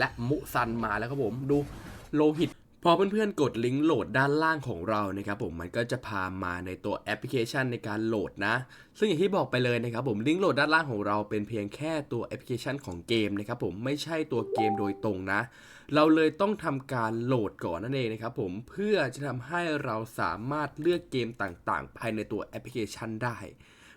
และมุซันมาแล้วครับผมดูโลหิต พอเพื่อนๆกดลิงก์โหลดด้านล่างของเรานะครับผมมันก็จะพามาในตัวแอปพลิเคชันในการโหลดนะ ซึ่งอย่างที่บอกไปเลยนะครับผมลิงก์โหลดด้านล่างของเราเป็นเพียงแค่ตัวแอปพลิเคชันของเกมนะครับผมไม่ใช่ตัวเกมโดยตรงนะ เราเลยต้องทำการโหลดก่อนนั่นเองนะครับผมเพื่อจะทำให้เราสามารถเลือกเกมต่างๆ ภายในตัวแอปพลิเคชันได้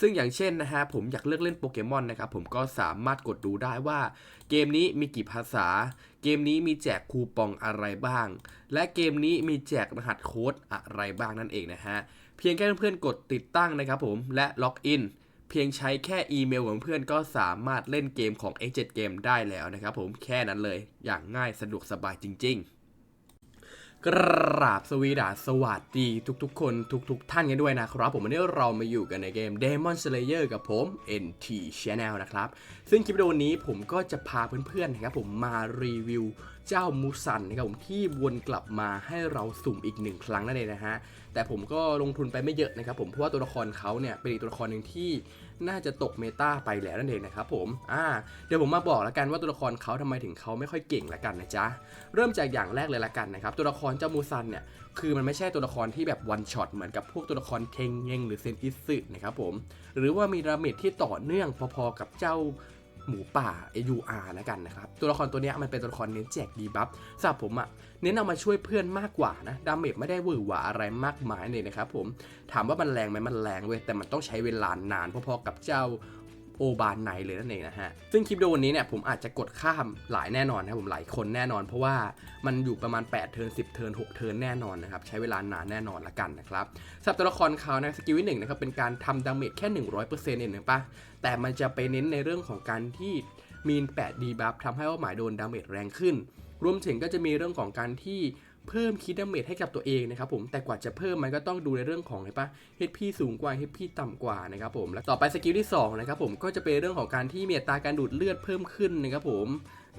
ซึ่งอย่างเช่นนะฮะผมอยากเลือกเล่นโปเกมอนนะครับผมก็สามารถกดดูได้ว่า เกมนี้มีกี่ภาษา เกมนี้มีแจกคูปองอะไรบ้าง และเกมนี้มีแจกรหัสโค้ดอะไรบ้างนั่นเองนะฮะเพียงแค่เพื่อนๆกดติดตั้งนะครับผมและล็อกอินเพียงใช้แค่อีเมลของเพื่อนก็สามารถเล่นเกมของ X7 Game ได้แล้วนะครับผมแค่นั้นเลยอย่างง่ายสะดวกสบายจริง ๆ กราบสวีดาสวัสดีทุกๆ คนทุก ๆ ท่านกันด้วยนะครับ ผมวันนี้เรามาอยู่กันในเกม Demon Slayer กับผม NT Channel นะครับ ซึ่งคลิปวิดีโอนี้ผมก็จะพาเพื่อนๆนะครับผมมารีวิว เจ้ามูซันนะครับผมที่วนกลับมาให้เราสุ่มอีกหนึ่งครั้งนั่นเองนะฮะแต่ผมก็ลงทุนไปไม่เยอะนะครับผมเพราะว่าตัวละครเขาเนี่ยเป็นอีกตัวละครหนึ่งที่น่าจะตกเมตาไปแล้วนั่นเองนะครับผมอ่าเดี๋ยวผมมาบอกแล้วกันว่าตัวละครเขาทำไมถึงเขาไม่ค่อยเก่งละกันนะจ๊ะเริ่มจากอย่างแรกเลยละกันนะครับตัวละครเจ้ามูซันเนี่ยคือมันไม่ใช่ตัวละครที่แบบวันช็อตเหมือนกับพวกตัวละครเทงเงงหรือเซนอิสึนะครับผมหรือว่ามีดาเมจที่ต่อเนื่องพอๆกับเจ้า หมูป่า AUR แล้วกันนะครับ ตัวละครตัวนี้มันเป็นตัวละครเน้นแจกดีบัฟสำหรับผมอะเน้นเอามาช่วยเพื่อนมากกว่านะดาเมจไม่ได้วือหวาอะไรมากมายเลยนะครับผมถามว่ามันแรงไหมมันแรงเว้ยแต่มันต้องใช้เวลานานพอๆกับเจ้า โอบานไนเลยนั่นเองนะฮะ ซึ่งคลิปวิดีโอวันนี้เนี่ยผมอาจจะกดข้ามหลายแน่นอนนะผมหลายคนแน่นอน เพราะว่ามันอยู่ประมาณ 8 เทิร์น 10 เทิร์น 6 เทิร์นแน่นอนนะครับ ใช้เวลานานแน่นอนละกันนะครับสำหรับตัวละครเขานะสกิลที่หนึ่งนะครับเป็นการทำดาเมจแค่ 100%เองนะปะแต่มันจะไปเน้นในเรื่องของการที่มีน8ดีบัฟทำให้เป้าหมายโดนดาเมจแรงขึ้น รวมถึงก็จะมีเรื่องของการที่ เพิ่มคิดดาเมจให้กับตัวเองนะครับผมแต่กว่าจะเพิ่มมันก็ต้องดูในเรื่องของอะไรปะ HP สูงกว่า HP ต่ำกว่านะครับผมแล้วต่อไปสกิลที่2นะครับผมก็จะเป็นเรื่องของการที่เมตาการดูดเลือดเพิ่มขึ้นนะครับผม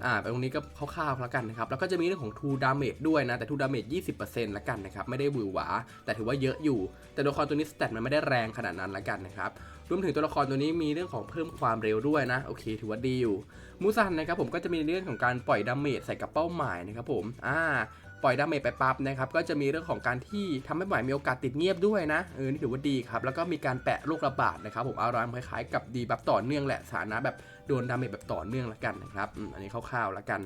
อ่าตรงนี้ก็คร่าวๆแล้วกันนะครับแล้วก็จะมีเรื่องของ True Damage ด้วยนะแต่ True Damage 20%ละกันนะครับไม่ได้หวือหวา แต่ถือว่าเยอะอยู่ แต่ตัวละครตัวนี้สเตตมันไม่ได้แรงขนาดนั้นละกันนะครับรวมถึงตัวละครตัวนี้มีเรื่องของเพิ่มความเร็วด้วยนะโอเค ถือว่าดีอยู่มูซันนะครับผมก็จะมีเรื่องของการปล่อยดาเมจใส่กับเป้าหมายนะครับผมอ่า ปล่อยดาเมจไปปั๊บนะครับก็จะมีเรื่องของการที่ทำให้หมายมีโอกาสติดเงียบด้วยนะเออนี่ถือว่าดีครับแล้วก็มีการแปะโรคระบาดนะครับผมอารามคล้ายๆกับดีแบบต่อเนื่องแหละสถานะแบบโดนดาเมจแบบต่อเนื่องละกันนะครับอันนี้คร่าวๆละกัน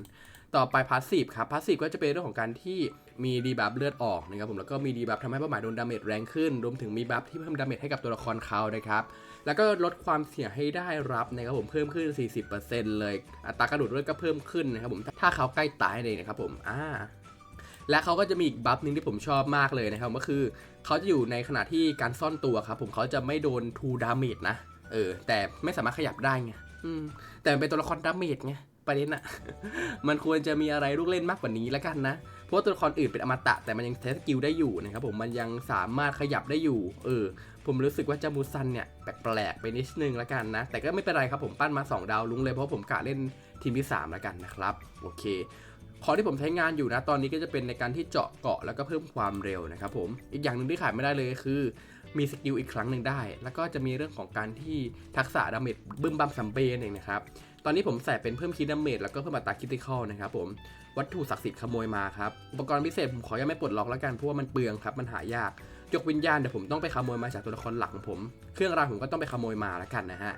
ต่อไปพาสซีฟครับพาสซีฟก็จะเป็นเรื่องของการที่มีดีบัฟเลือดออกนะครับผมแล้วก็มีดีบัฟทำให้เป้าหมายโดนดาเมจแรงขึ้น รวมถึงมีบัฟที่เพิ่มดาเมจให้กับตัวละครเขานะครับแล้วก็ลดความเสี่ยงให้ได้รับนะครับผมเพิ่มขึ้น 40%เลยอัตรากระโดดเลือดก็เพิ่มขึ้นนะครับผมถ้าเขาใกล้ตายเลยนะครับผมอ่า และเขาก็จะมีอีกบัฟหนึ่งที่ผมชอบมากเลยนะครับก็คือเขาจะอยู่ในขณะที่การซ่อนตัวครับผมเขาจะไม่โดนทูดาเมจนะเออแต่ไม่สามารถขยับได้ไงอืมแต่เป็นตัวละครดาเมจไงประเด็นอะมันควรจะมีอะไรลูกเล่นมากกว่านี้แล้วกันนะ เพราะตัวละครอื่นเป็นอมตะ แต่มันยังใช้สกิลได้อยู่นะครับผมมันยังสามารถขยับได้อยู่ เออ ผมรู้สึกว่าเจามูซันเนี่ยแปลกๆไปนิดนึงแล้วกันนะ แต่ก็ไม่เป็นไรครับผมปั้นมา 2 ดาวลุ้งเลยเพราะผมกะเล่นทีมที่ 3 แล้วกันนะครับ โอเค ของที่ผมใช้งานอยู่นะตอนนี้ก็จะเป็นในการที่เจาะเกาะแล้วก็เพิ่มความเร็วนะครับผมอีกอย่างหนึ่งที่ขาดไม่ได้เลยคือมีสกิลอีกครั้งหนึ่งได้ แล้วก็จะมีเรื่องของการที่ทักษะดาเมจบึ้มบัมซัมเบนเองนะครับตอนนี้ผมใส่เป็นเพิ่มคีดาเมจแล้วก็เพิ่มอัตราคิติคอลนะครับผมวัตถุศักดิ์สิทธิ์ขโมยมาครับอุปกรณ์พิเศษผมขอยังไม่ปลดล็อกแล้วกันเพราะว่ามันเปลืองครับมันหายากยกวิญญาณเดี๋ยวผมต้องไปขโมยมาจากตัวละครหลักของผม เครื่องรางผมก็ต้องไปขโมยมาแล้วกันนะฮะ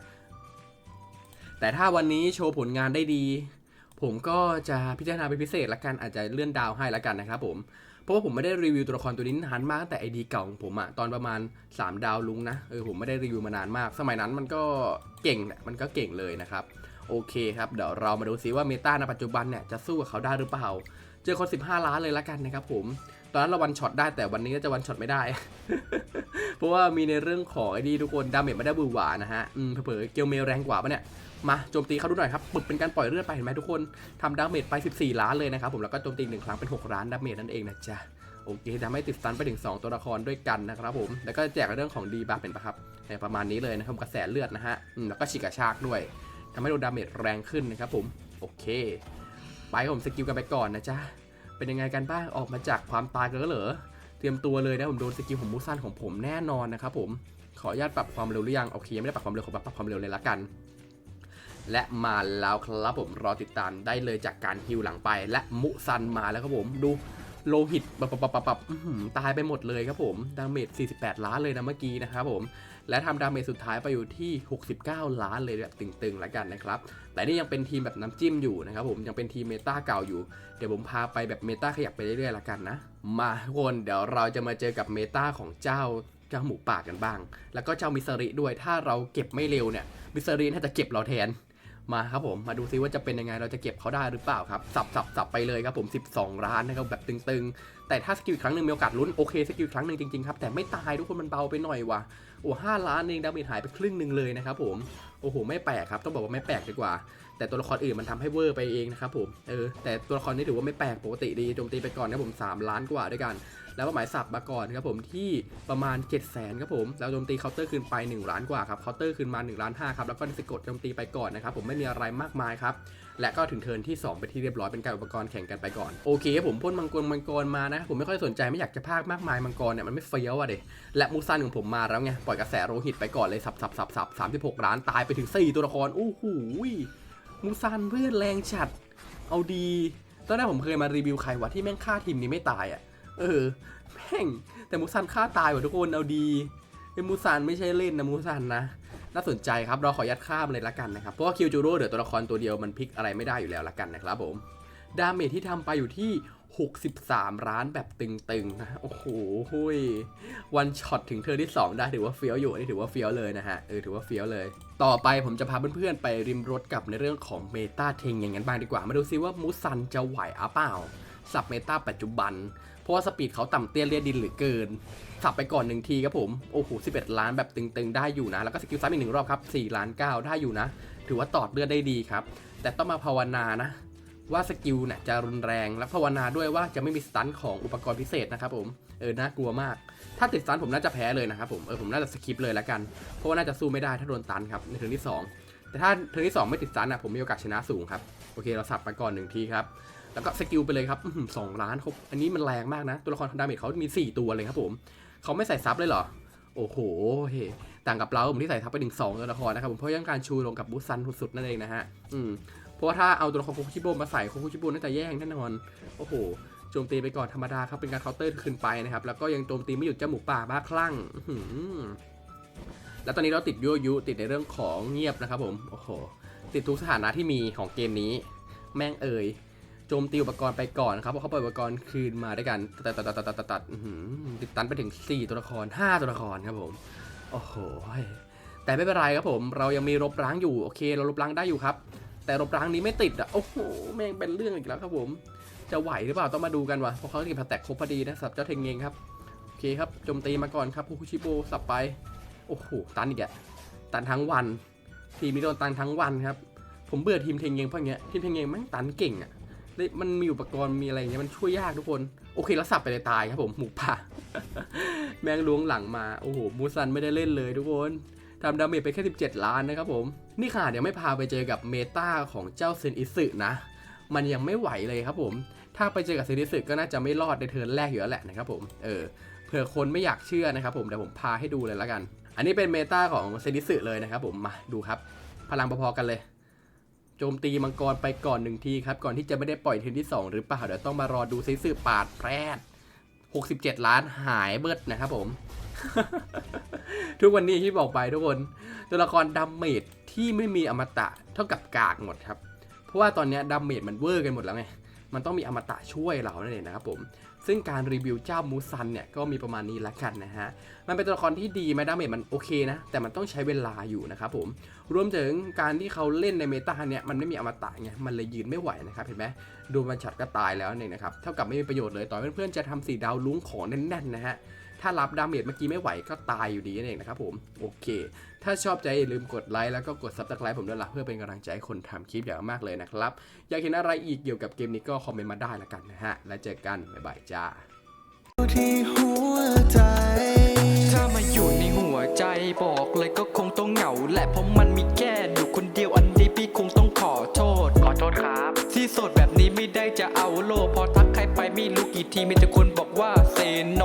แต่ถ้าวันนี้โชว์ผลงานได้ดี ผมก็จะพิจารณาเป็นพิเศษละกันอาจจะเลื่อนดาวให้ละกันนะครับผมเพราะว่าผมไม่ได้รีวิวตัวละครตัวนี้นานมากแต่ไอดีเก่าของผมอะตอนประมาณ 3 ดาวลุงนะเออผมไม่ได้รีวิวมานานมาก สมัยนั้นมันก็เก่งมันก็เก่งเลยนะครับโอเคครับเดี๋ยวเรามาดูซิว่าเมตาในปัจจุบันเนี่ยจะสู้กับเขาได้หรือเปล่า เจอคน 15 ล้านเลยละกันนะครับผม ตอนนั้นเราวันช็อตได้แต่วันนี้ก็จะวันช็อตไม่ได้ เพราะว่ามีในเรื่องของไอ้นี่ทุกคนดาเมจไม่ได้บือหวานะฮะอืมเผลอเกลเมลแรงกว่าปะเนี่ยมาโจมตีเขาดูหน่อยครับปึกเป็นการปล่อยเลือดไปเห็นไหมทุกคนทำดาเมจไป 14 ล้านเลยนะครับผมแล้วก็โจมตีหนึ่งครั้งเป็น 6 ล้านดาเมจนั่นเองนะจ๊ะโอเคทำให้ติดสตันไปถึง 2 ตัวละครด้วยกันนะครับผมแล้วก็แจกในเรื่องของดีบัฟเป็นปะครับประมาณนี้เลยนะครับกระแสเลือดนะฮะแล้วก็ฉีกกระชากด้วยทำให้โดนดาเมจแรงขึ้นนะครับผมโอเค ไปผมสกิลกันไปก่อนนะจ๊ะ เป็นยังไงกันบ้างออกมาจากความตายกันแล้วเหรอเตรียมตัวเลยนะผมโดนสกิลของมูซันของผมแน่นอนนะครับผมขออนุญาตปรับความเร็วหรือยังโอเคไม่ได้ปรับความเร็วขอปรับความเร็วเลยละกัน และมาแล้วครับผมรอติดตามได้เลยจากการฮิวหลังไป และมุซันมาแล้วครับผมดูโลหิตปับปับปับปับตายไปหมดเลยครับผมดาเมจ48 ล้านเลยนะเมื่อกี้นะครับผม และทำดาเมจสุดท้ายไปอยู่ที่ 69 ล้านเลยแบบตึงๆแล้วกันนะครับ แต่นี่ยังเป็นทีมแบบน้ำจิ้มอยู่นะครับผมยังเป็นทีมเมตาเก่าอยู่ เดี๋ยวผมพาไปแบบเมตาขยับไปเรื่อยๆละกันนะ มาทุกคนเดี๋ยวเราจะมาเจอกับเมตาของเจ้าเจ้าหมูป่ากันบ้าง แล้วก็เจ้ามิสริด้วย ถ้าเราเก็บไม่เร็วเนี่ย มิสริน่าจะเก็บเราแทน มาครับผมมาดูซิว่าจะเป็นยังไงเราจะเก็บเขาได้หรือเปล่าครับสับสับสับไปเลยครับผม 12 ล้านนะครับแบบตึงๆ แต่ถ้าสกิลอีกครั้งหนึ่งมีโอกาสลุ้นโอเคสกิลอีกครั้งหนึ่งจริงๆครับแต่ไม่ตายทุกคนมันเบาไปหน่อยว่ะโอ้ห้าล้านเองดาเมจหายไปครึ่งหนึ่งเลยนะครับผมโอ้โหไม่แปลกครับต้องบอกว่าไม่แปลกดีกว่า แต่ตัวละครอื่นมันทำให้เวอร์ไปเองนะครับผมเออแต่ตัวละครนี้ถือว่าไม่แปลกปกติดีโจมตีไปก่อนนะผม3ล้านกว่าด้วยกัน แล้วก็หมายสับมาก่อนครับผมที่ประมาณ 7 0 0 0 0ครับผมแล้วโจมตีเคาน์เตอร์คืนไป 1 ล้านกว่าครับเคาน์เตอร์คืนมา1ล้าน5ครับแล้วก็สกดโจมตีไปก่อนนะครับผมไม่มีอะไรมากมายครับและก็ถึงเทิร์นที่2ไปนที่เรียบร้อยเป็นการอุปกรณ์แข่งกันไปก่อนโอเคครับผมพ่นมังกรมังกรมานะผมไม่ค่อยสนใจไม่อยากจะพากมากมายมังกรเนี่ยมันไม่เฟี้ยวอะเด็และมูซันของผมมาแล้วไงปล่อยกระแสโลหิตไปก่อนเลยสับสับสับสับสามสิบหกล้านตายไปถึงสี่ตัวละครโอ้โหมูซันเพื่อนแรงฉัดเอาดีตอนแรกผมเคยมารีวิวใครวะที่แม่งฆ่าทีมนี้ไม่ตายอะ่ะ เออแม่งแต่มูซันฆ่าตายว่ะทุกคนเอาดีไอ้มูซันไม่ใช่เล่นนะมูซันนะน่าสนใจครับเราขอยัดข้ามเลยละกันนะครับเพราะว่าคิวจูโร่เดี๋ยวตัวละครตัวเดียวมันพลิกอะไรไม่ได้อยู่แล้วละกันนะครับผมดาเมจที่ทำไปอยู่ที่ 63 ล้านแบบตึงๆนะโอ้โหหุยวันช็อตถึงเธอที่ 2 ได้ถือว่าเฟี้ยวอยู่นนี่ถือว่าเฟี้ยวเลยนะฮะเออถือว่าเฟี้ยวเลย ต่อไปผมจะพาเพื่อนๆไปริมรถกับในเรื่องของเมตาเทงอย่างนั้นบ้างดีกว่ามาดูซิว่ามูซันจะไหวอะเปล่าสับเมตาปัจจุบัน เพราะว่าสปีดเขาต่ำเตี้ยเลียดินเหรือเกินสับไปก่อนหนึ่งทีครับผม โอ้โห 11 ล้านแบบตึงๆ ได้อยู่นะ แล้วก็สกิลซ้ำอีกหนึ่งรอบครับ4ล้าน9ได้อยู่นะ ถือว่าตอดเลือดได้ดีครับ แต่ต้องมาภาวนานะ ว่าสกิลเนี่ยจะรุนแรง และภาวนาด้วยว่าจะไม่มีสตันของอุปกรณ์พิเศษนะครับผม เออ น่ากลัวมาก ถ้าติดสตันผมน่าจะแพ้เลยนะครับผม เออ ผมน่าจะสคิปเลยแล้วกัน เพราะว่าน่าจะสู้ไม่ได้ถ้าโดนตันครับในเทิร์นที่ 2 แต่ถ้าเทิร์นที่ 2 ไม่ติดสตันอะผมมีโอกาสชนะสูงครับ โอเค เราสับไปก่อนหนึ่งทีครับ แล้วก็สกิลไปเลยครับสองล้านครับอันนี้มันแรงมากนะ ตัวละครดาเมจเขามี 4 ตัวเลยครับผม เขาไม่ใส่ซับเลยเหรอ โอ้โหเฮต่างกับเราผมที่ใส่ซับไปถึง2ตัวละครนะครับผมเพราะยังการชูลงกับบูซันสุดๆนั่นเองนะฮะอืมเพราะว่าถ้าเอาตัวละครโคคุชิโบมาใส่โคคุชิโบน่าจะแย่งแน่นอนโอ้โหโจมตีไปก่อนธรรมดาครับเป็นการเคาน์เตอร์ขึ้นไปนะครับแล้วก็ยังโจมตีไม่หยุดเจ้าหมูป่าบ้าคลั่งแล้วตอนนี้เราติดยั่วยุติดในเรื่องของเงียบนะครับผมโอ้โหติดทุกสถานะที่มีของเกมนี้ แม่งเอ่ย จมตีอุปกรณ์ไปก่อนครับเพราะเขาปล่อยอุปกรณ์คืนมาด้วยกันตัดตัดตัดตัดตัดตัดติดตันไปถึง 4 ตัวละคร 5 ตัวละครครับผม โอ้โห แต่ไม่เป็นไรครับผม เรายังมีรบล้างอยู่โอเค เรารบล้างได้อยู่ครับ แต่รบล้างนี้ไม่ติดอะโอ้โหแม่งเป็นเรื่องอีกแล้วครับผม จะไหวหรือเปล่าต้องมาดูกันว่ะเพราะเขาเก็บแตกครบพอดีนะสับเจ้าเทงเงงครับโอเคครับโจมตีมาก่อนครับคุชิโบสับไปโอ้โหตันอีกอะตันทั้งวันทีมนี้โดนตันทั้งวันครับผมเบื่อทีมเทงเงงเพราะเงี้ยทีมเทงเงงแม่งตันเก่งอะ แล้มันมีอุปกรณ์มีอะไรอย่างเงี้ยมันช่วยยากทุกคน โอเคแล้วสับไปเลยตายครับผมหมูป่าแมงล้วงหลังมา โอ้โหมูซันไม่ได้เล่นเลยทุกคนทำดาเมจไปแค่ 17 ล้านนะครับผม นี่ขนาดยังไม่พาไปเจอกับเมตาของเจ้าเซนอิสึนะ มันยังไม่ไหวเลยครับผม ถ้าไปเจอกับเซนอิสึก็น่าจะไม่รอดในเทิร์นแรกอยู่แล้วแหละนะครับผม เออ เผื่อคนไม่อยากเชื่อนะครับผมเดี๋ยวผมพาให้ดูเลยแล้วกัน อันนี้เป็นเมตาของเซนอิสึเลยนะครับผม มาดูครับ พลังพอๆกันเลย โจมตีมังกรไปก่อนหนึ่งทีครับ ก่อนที่จะไม่ได้ปล่อยเทนที่ 2 หรือเปล่าเดี๋ยวต้องมารอดูซนอิสึปาดแพรด67 ล้านหายเบิดนะครับผม ทุกวันนี้ที่บอกไปทุกคน ตัวละครดัมเมจที่ไม่มีอมตะเท่ากับกากหมดครับ เพราะว่าตอนเนี้ยดัมเมจมันเวอร์กันหมดแล้วไง มันต้องมีอมตะช่วยเรานั่นเองนะครับผม ซึ่งการรีวิวเจ้ามูซันเนี่ยก็มีประมาณนี้ละกันนะฮะ มันเป็นตัวละครที่ดีไหมดาเมจมันโอเคนะ แต่มันต้องใช้เวลาอยู่นะครับผม รวมถึงการที่เขาเล่นในเมตาเนี่ยมันไม่มีอมตะไง มันเลยยืนไม่ไหวนะครับ เห็นไหมดูมันฉัดก็ตายแล้วเนี่ยนะครับ เท่ากับไม่มีประโยชน์เลย ต่อเพื่อนๆจะทำสีดาวลุ้งของแน่นๆนะฮะ ถ้ารับดาเมจเมื่อกี้ไม่ไหวก็ตายอยู่ดีนั่นเองนะครับผม โอเค ถ้าชอบใจอย่าลืมกดไลค์แล้วก็กด subscribe ผมด้วยล่ะเพื่อเป็นกำลังใจให้คนทำคลิปอย่างมากเลยนะครับ อยากเห็นอะไรอีกเกี่ยวกับเกมนี้ก็คอมเมนต์มาได้ละกันนะฮะ แล้วเจอกัน บ๊ายบายจ้าที่หัวใจ ถ้ามาอยู่ในหัวใจบอกเลยก็คงต้องเหงา และเพราะมันมีแค่อยู่คนเดียวอันนี้พี่คงต้องขอโทษ ขอโทษครับ ที่โสดแบบนี้ไม่ได้จะเอาโลกพอทักใครไปไม่รู้กี่ทีมีแต่คนบอกว่าเซโน